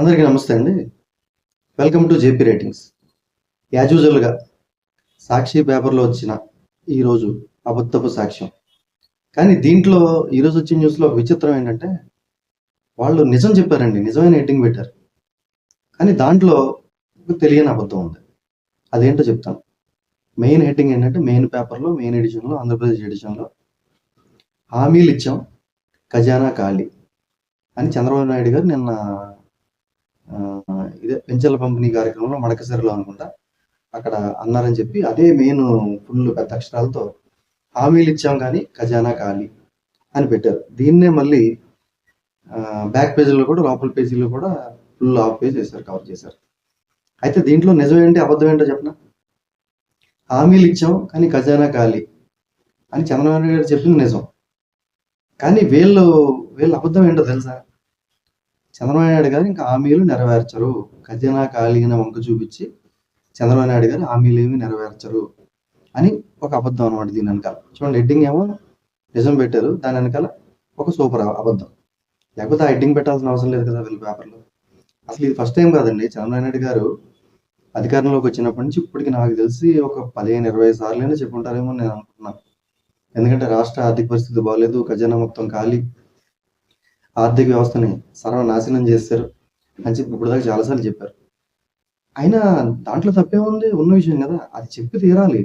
అందరికీ నమస్తే అండి. Welcome to JP ratings as యూజువల్గా సాక్షి పేపర్లో వచ్చిన ఈరోజు అబద్ధపు సాక్ష్యం. కానీ దీంట్లో ఈరోజు వచ్చిన న్యూస్లో విచిత్రం ఏంటంటే వాళ్ళు నిజం చెప్పారండి. నిజమైన హెడ్డింగ్ పెట్టారు. కానీ దాంట్లో ఒక తెలియని అబద్ధం ఉంది. అదేంటో చెప్తాను. మెయిన్ హెడ్డింగ్ ఏంటంటే మెయిన్ పేపర్లో మెయిన్ ఎడిషన్లో ఆంధ్రప్రదేశ్ ఎడిషన్లో హామీలు ఇచ్చాం. ఖజానా ఖాళీ అని చంద్రబాబు నాయుడు గారు నిన్న ఇదే పెంచల పంపిణీ కార్యక్రమంలో మడకసరిలో అనుకుంటా. అక్కడ అన్నారని చెప్పి అదే మెయిన్ ఫుల్ పెద్ద అక్షరాలతో హామీలు ఇచ్చాం కానీ ఖజానా ఖాళీ అని పెట్టారు. దీన్నే మళ్ళీ బ్యాక్ పేజీలో కూడా లోపల పేజీలో కూడా ఫుల్ ఆఫ్ పేజ్ చేశారు కవర్ చేశారు. అయితే దీంట్లో నిజం ఏంటి అబద్ధం ఏంటో చెప్పనా? హామీలు ఇచ్చాం కానీ ఖజానా ఖాళీ అని చంద్రబాబు గారు చెప్పింది నిజం. కానీ వీళ్ళు వీళ్ళ అబద్ధం ఏంటో తెలుసా? చంద్రబాబు నాయుడు గారు ఇంకా హామీలు నెరవేర్చరు. ఖజానా ఖాళీన వంక చూపించి చంద్రబాబు నాయుడు గారు హామీలు ఏమి నెరవేర్చరు అని ఒక అబద్ధం అనమాట దీని వెనకాల. చూడండి హెడ్డింగ్ ఏమో నిజం పెట్టారు. దాని వెనకాల ఒక సూపర్ అబద్ధం. లేకపోతే ఆ హెడ్డింగ్ పెట్టాల్సిన అవసరం లేదు కదా వీళ్ళ పేపర్లో. అసలు ఇది ఫస్ట్ టైం కాదండి. చంద్రబాబు నాయుడు గారు అధికారంలోకి వచ్చినప్పటి నుంచి ఇప్పటికి నాకు తెలిసి ఒక పదిహేను ఇరవై సార్లైనా చెప్పుంటారేమో నేను అనుకుంటున్నాను. ఎందుకంటే రాష్ట్ర ఆర్థిక పరిస్థితి బాగలేదు ఖజానా మొత్తం ఖాళీ. ఆర్థిక వ్యవస్థని సర్వనాశనం చేశారు అని చెప్పి ఇప్పుడు దాకా చాలాసార్లు చెప్పారు. అయినా దాంట్లో తప్పే ఉంది ఉన్న విషయం కదా. అది చెప్పి తీరాలి.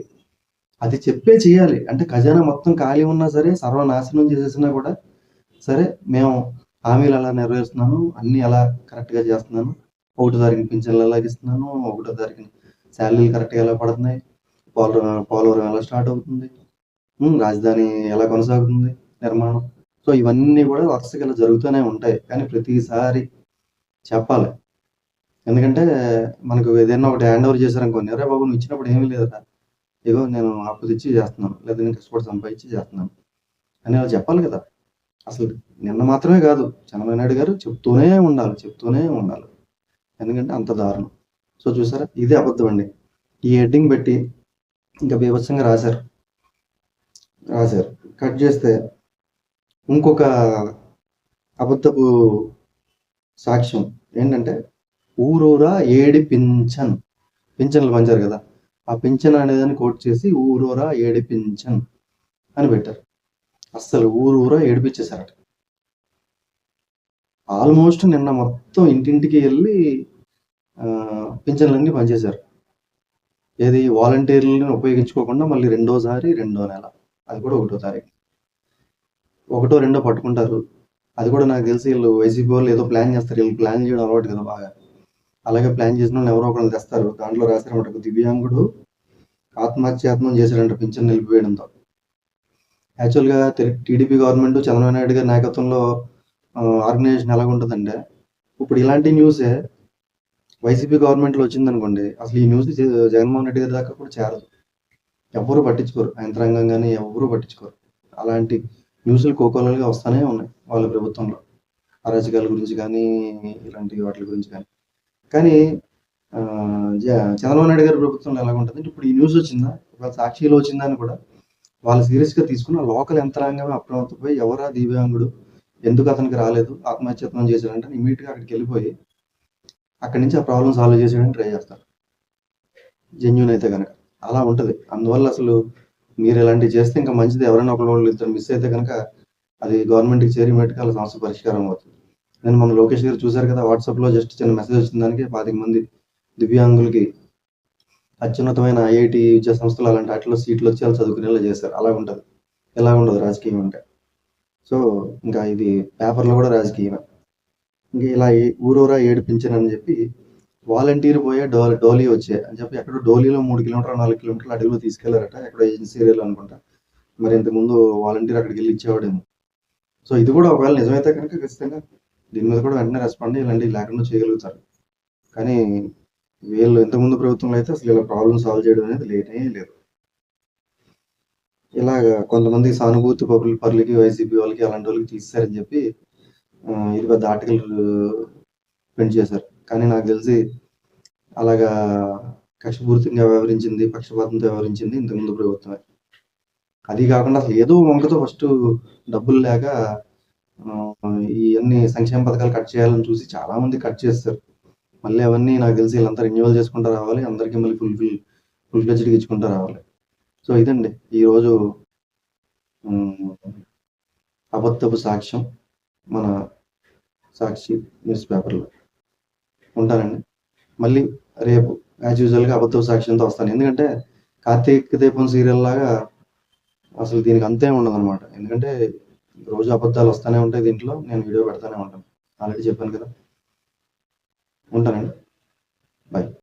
అది చెప్పే చేయాలి. అంటే ఖజానా మొత్తం ఖాళీ ఉన్నా సరే సర్వనాశనం చేసేసినా కూడా సరే మేము హామీలు అలా నెరవేరుస్తున్నాను అన్నీ అలా కరెక్ట్గా చేస్తున్నాను ఒకటో తారీఖున పింఛన్లు ఎలా ఇస్తున్నాను ఒకటో తారీఖున శాలరీలు కరెక్ట్గా ఎలా పడుతున్నాయి పోలవరం పోలవరం ఎలా స్టార్ట్ అవుతుంది రాజధాని ఎలా కొనసాగుతుంది నిర్మాణం. సో ఇవన్నీ కూడా వరుసగా ఇలా జరుగుతూనే ఉంటాయి. కానీ ప్రతిసారి చెప్పాలి. ఎందుకంటే మనకు ఏదైనా ఒకటి హ్యాండ్ ఓవర్ చేశారనుకోండి అరే బాబు నువ్వు ఇచ్చినప్పుడు ఏమీ లేదురా. ఇగో నేను అప్పు తెచ్చి చేస్తున్నాను. లేదా నేను కష్టపడి సంపాదించి చేస్తున్నాను. అని అలా చెప్పాలి కదా. అసలు నిన్న మాత్రమే కాదు చంద్రబాబు నాయుడు గారు చెప్తూనే ఉండాలి చెప్తూనే ఉండాలి. ఎందుకంటే అంత దారుణం. సో చూసారా ఇదే అబద్ధం అండి. ఈ హెడ్డింగ్ పెట్టి ఇంకా బీభత్సంగా రాశారు. రాశారు. కట్ చేస్తే ఇంకొక అబద్ధపు సాక్ష్యం ఏంటంటే ఊరూరా ఏడి పింఛన్. పింఛన్లు పంచారు కదా. ఆ పింఛన్ అనేదాన్ని కోట్ చేసి ఊరూరా ఏడి పింఛన్ అని పెట్టారు. అస్సలు ఊరూరా ఏడిపించేశారట. ఆల్మోస్ట్ నిన్న మొత్తం ఇంటింటికి వెళ్ళి పింఛన్లన్నీ పనిచేశారు ఏది వాలంటీర్లను ఉపయోగించుకోకుండా మళ్ళీ రెండోసారి రెండో నెల. అది కూడా ఒకటో తారీఖు. ఒకటో రెండో పట్టుకుంటారు. అది కూడా నాకు తెలిసి వీళ్ళు వైసీపీ వాళ్ళు ఏదో ప్లాన్ చేస్తారు. వీళ్ళు ప్లాన్ చేయడం అలవాటు కదా బాగా. అలాగే ప్లాన్ చేసిన వాళ్ళు ఎవరో ఒకళ్ళు తెస్తారు. దాంట్లో రాశారన్నమాట దివ్యాంగుడు ఆత్మహత్యాత్మం చేశాడంట పింఛన్ నిలిపివేయడంతో. యాక్చువల్గా టీడీపీ గవర్నమెంట్ చంద్రబాబు నాయుడు గారి నాయకత్వంలో ఆర్గనైజేషన్ ఎలాగ ఉంటుందంటే ఇప్పుడు ఇలాంటి న్యూసే వైసీపీ గవర్నమెంట్లో వచ్చిందనుకోండి అసలు ఈ న్యూస్ జగన్మోహన్ రెడ్డి గారి దాకా కూడా చేరదు. ఎవరు పట్టించుకోరు. యంత్రాంగం కానీ ఎవరు పట్టించుకోరు. అలాంటి న్యూస్లు కోకోలలుగా వస్తూనే ఉన్నాయి వాళ్ళ ప్రభుత్వంలో. అరాజకాల గురించి కానీ ఇలాంటి వాటి గురించి కానీ. కానీ జ- చంద్రబాబు నాయుడు గారి ప్రభుత్వంలో ఎలా ఉంటుందంటే ఇప్పుడు ఈ న్యూస్ వచ్చిందా? ఒక సాక్షిలో వచ్చిందా అని కూడా వాళ్ళు సీరియస్గా తీసుకున్న లోకల్ యంత్రాంగమే అప్రమత్తపోయి ఎవరా దివ్యాంగుడు? ఎందుకు అతనికి రాలేదు? ఆత్మహత్యత్నం చేశాడంటే ఇమీడియట్గా అక్కడికి వెళ్ళిపోయి అక్కడి నుంచి ఆ ప్రాబ్లం సాల్వ్ చేసేయడానికి ట్రై చేస్తారు. జెన్యున్ అయితే కనుక అలా ఉంటుంది. అందువల్ల అసలు మీరు ఇలాంటివి చేస్తే ఇంకా మంచిది. ఎవరైనా ఒకళ్ళు వాళ్ళు ఇద్దరు మిస్ అయితే కనుక అది గవర్నమెంట్కి చేరి మట్టుకు సమస్య పరిష్కారం అవుతుంది. నేను మన లోకేష్ గారు చూశారు కదా వాట్సాప్లో జస్ట్ చిన్న మెసేజ్ వచ్చిన దానికి పాతిక మంది దివ్యాంగులకి అత్యున్నతమైన ఐఐటి విద్యా సంస్థలు అలాంటి వాటిలో సీట్లు వచ్చి వాళ్ళు చదువుకునేలా చేశారు. అలా ఉంటుంది. ఎలా ఉండదు రాజకీయం అంటే. సో ఇంకా ఇది పేపర్లో కూడా రాజకీయమే. ఇంకా ఇలా ఊరూరా ఏడిపించను అని చెప్పి వాలంటీర్ పోయే డో డోలీ వచ్చే అని చెప్పి ఎక్కడో డోలీలో మూడు కిలోమీటర్లు నాలుగు కిలోమీటర్లు అడుగులో తీసుకెళ్ళారట ఎక్కడో ఏజెన్సీ ఏరియాలో అనుకుంటా. మరి ఇంతకుముందు వాలంటీర్ అక్కడికి వెళ్ళి ఇచ్చేవాడేమో. సో ఇది కూడా ఒకవేళ నిజమైతే కనుక ఖచ్చితంగా దీని మీద కూడా వెంటనే రెస్పాండ్ ఇలాంటివి లేకుండా చేయగలుగుతారు. కానీ వీళ్ళు ఇంతకుముందు ప్రభుత్వంలో అయితే అసలు ఇలా ప్రాబ్లమ్ సాల్వ్ చేయడం అనేది లేనే లేదు. ఇలాగ కొంతమంది సానుభూతి పరులు పరులకి వైసీపీ వాళ్ళకి అలాంటి వాళ్ళకి తీస్తారని చెప్పి ఇది పెద్ద ఆర్టికల్ ప్రింట్ చేశారు. కానీ నాకు తెలిసి అలాగా కక్షపూరితంగా వ్యవహరించింది పక్షపాతంతో వ్యవహరించింది ఇంతకుముందు ప్రభుత్వమే. అది కాకుండా అసలు ఏదో వంకతో ఫస్ట్ డబ్బులు లేక ఇవన్నీ సంక్షేమ పథకాలు కట్ చేయాలని చూసి చాలా మంది కట్ చేస్తారు. మళ్ళీ అవన్నీ నాకు తెలిసి వీళ్ళంతా రెన్యువల్ చేసుకుంటూ రావాలి అందరికీ మళ్ళీ ఫుల్ ఫిల్ ఫుల్ ఫ్లెజ్డ్గా ఇచ్చుకుంటూ రావాలి. సో ఇదండి. ఈరోజు అబద్ధపు సాక్ష్యం మన సాక్షి న్యూస్ పేపర్లో. ఉంటానండి మళ్ళీ రేపు యాజ్ యూజువల్గా అబద్ధ సాక్ష్యంతో వస్తాను. ఎందుకంటే కార్తీక దీపం సీరియల్ లాగా అసలు దీనికి అంతే ఉండదు అనమాట ఎందుకంటే రోజు అబద్ధాలు వస్తూనే ఉంటాయి దీంట్లో నేను వీడియో పెడతానే ఉంటాను. ఆల్రెడీ చెప్పాను కదా. ఉంటానండి. బాయ్